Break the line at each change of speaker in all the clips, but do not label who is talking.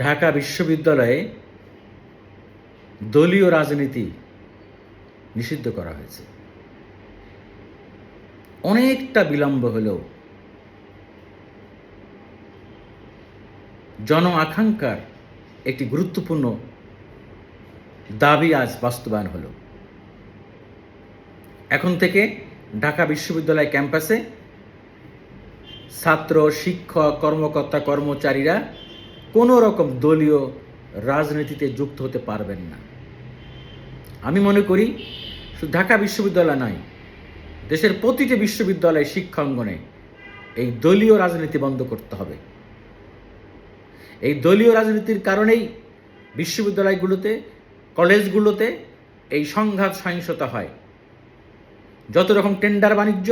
ঢাকা বিশ্ববিদ্যালয়ে দলীয় রাজনীতি নিষিদ্ধ করা হয়েছে। অনেকটা বিলম্ব হলেও জন আকাঙ্ক্ষার একটি গুরুত্বপূর্ণ দাবি আজ বাস্তবায়ন হলো। এখন থেকে ঢাকা বিশ্ববিদ্যালয় ক্যাম্পাসে ছাত্র, শিক্ষক, কর্মকর্তা, কর্মচারীরা কোনো রকম দলীয় রাজনীতিতে যুক্ত হতে পারবেন না। আমি মনে করি শুধু ঢাকা বিশ্ববিদ্যালয় নয়, দেশের প্রতিটি বিশ্ববিদ্যালয় শিক্ষা অঙ্গনে এই দলীয় রাজনীতি বন্ধ করতে হবে। এই দলীয় রাজনীতির কারণেই বিশ্ববিদ্যালয়গুলোতে, কলেজগুলোতে এই সংঘাত সহিংসতা হয়। যত রকম টেন্ডার বাণিজ্য,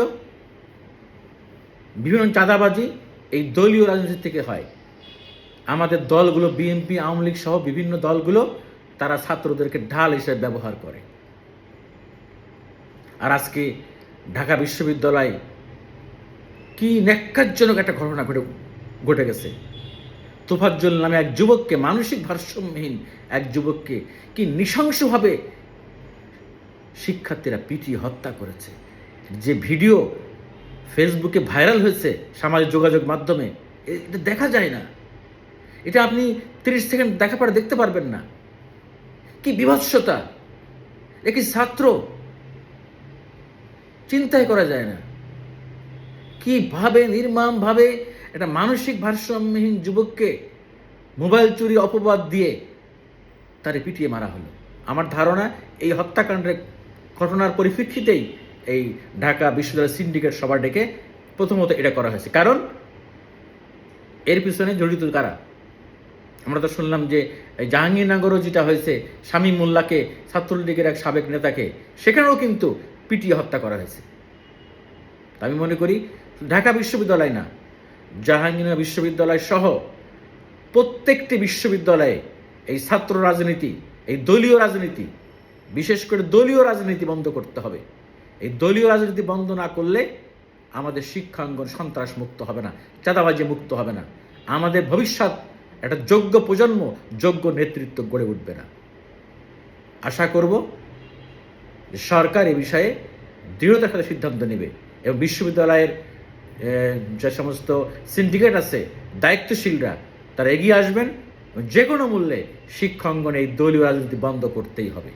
বিভিন্ন চাঁদাবাজি এই দলীয় রাজনীতি থেকে হয়। আমাদের দলগুলো, বিএনপি, আওয়ামী লীগ সহ বিভিন্ন দলগুলো তারা ছাত্রদেরকে ঢাল হিসেবে ব্যবহার করে। আর আজকে ঢাকা বিশ্ববিদ্যালয় কি ন্যাক্কারজনক একটা ঘটনা ঘটে ঘটে গেছে। তোফাজ্জল নামে এক যুবককে, মানসিক ভারসাম্যহীন এক যুবককে কি নৃশংসভাবে শিক্ষার্থীরা পিটিয়ে হত্যা করেছে। যে ভিডিও ফেসবুকে ভাইরাল হয়েছে সামাজিক যোগাযোগ মাধ্যমে এটা দেখা যায় না। এটা আপনি তিরিশ সেকেন্ড দেখা পরে দেখতে পারবেন না। কি বিভৎসতা। এ কি ছাত্র। চিন্তাই করা যায় না। কীভাবে নির্মমভাবে একটা মানসিক ভারসাম্যহীন যুবককে মোবাইল চুরি, অপবাদ দিয়ে তারে পিটিয়ে মারা হলো। আমার ধারণা এই হত্যাকাণ্ডের ঘটনার পরিপ্রেক্ষিতেই এই ঢাকা বিশ্ববিদ্যালয় সিন্ডিকেট সভা ডেকে প্রথমত এটা করা হয়েছে। কারণ এর পিছনে জড়িত কারা? আমরা তো শুনলাম যে জাহাঙ্গীরনগরও যেটা হয়েছে স্বামী মোল্লাকে ছাত্রলীগের এক সাবেক নেতাকে, সেখানেও কিন্তু পিটিয়ে হত্যা করা হয়েছে। আমি মনে করি ঢাকা বিশ্ববিদ্যালয় না, জাহাঙ্গীরনগর বিশ্ববিদ্যালয় সহ প্রত্যেকটি বিশ্ববিদ্যালয়ে এই ছাত্র রাজনীতি, এই দলীয় রাজনীতি, বিশেষ করে দলীয় রাজনীতি বন্ধ করতে হবে। এই দলীয় রাজনীতি বন্ধ না করলে আমাদের শিক্ষাঙ্গন সন্ত্রাস মুক্ত হবে না, চাঁদাবাজি মুক্ত হবে না। আমাদের ভবিষ্যৎ একটা যোগ্য প্রজন্ম, যোগ্য নেতৃত্ব গড়ে উঠবে না। আশা করব সরকার এ বিষয়ে দৃঢ়তার সাথে সিদ্ধান্ত নেবে এবং বিশ্ববিদ্যালয়ের যে সমস্ত সিন্ডিকেট আছে, দায়িত্বশীলরা, তারা এগিয়ে আসবেন যে কোনো মূল্যে শিক্ষাঙ্গনে এই দলীয় রাজনীতি বন্ধ করতেই হবে।